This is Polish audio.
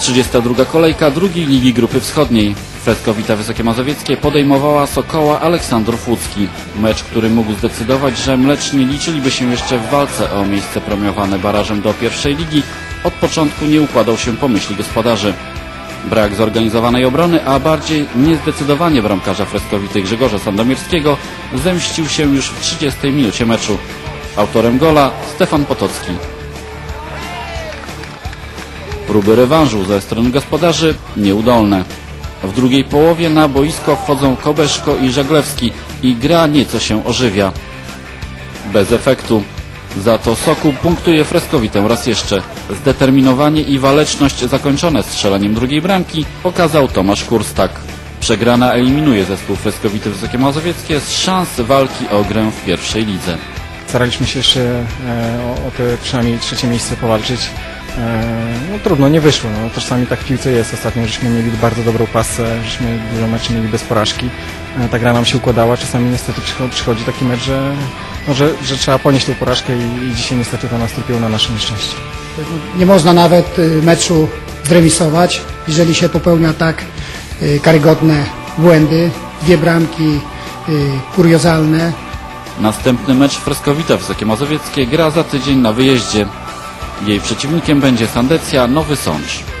32 kolejka drugiej Ligi Grupy Wschodniej. Freskowita Wysokie Mazowieckie podejmowała Sokoła Aleksandrów Łódzki. Mecz, który mógł zdecydować, że mleczni liczyliby się jeszcze w walce o miejsce premiowane barażem do pierwszej ligi, od początku nie układał się po myśli gospodarzy. Brak zorganizowanej obrony, a bardziej niezdecydowanie bramkarza Freskowity Grzegorza Sandomierskiego zemścił się już w 30 minucie meczu. Autorem gola Stefan Potocki. Próby rewanżu ze strony gospodarzy nieudolne. W drugiej połowie na boisko wchodzą Kobeszko i Żaglewski i gra nieco się ożywia. Bez efektu. Za to Sokół punktuje Freskowitę raz jeszcze. Zdeterminowanie i waleczność zakończone strzelaniem drugiej bramki pokazał Tomasz Kurstak. Przegrana eliminuje zespół Freskowity Wysokie Mazowieckie z szans walki o grę w pierwszej lidze. Staraliśmy się jeszcze e, o, o te przynajmniej trzecie miejsce powalczyć. E, no trudno, nie wyszło. No, czasami tak w piłce jest. Ostatnio żeśmy mieli bardzo dobrą pasę, żeśmy dużo meczy mieli bez porażki. E, ta gra nam się układała. Czasami niestety przychodzi, przychodzi taki mecz, że, no, że, że trzeba ponieść tą porażkę i, i dzisiaj niestety to nastąpiło na nasze nieszczęście. Nie można nawet y, meczu zremisować, jeżeli się popełnia tak y, karygodne błędy, dwie bramki y, kuriozalne. Następny mecz Freskowita Wysokie Mazowieckie gra za tydzień na wyjeździe. Jej przeciwnikiem będzie Sandecja Nowy Sącz.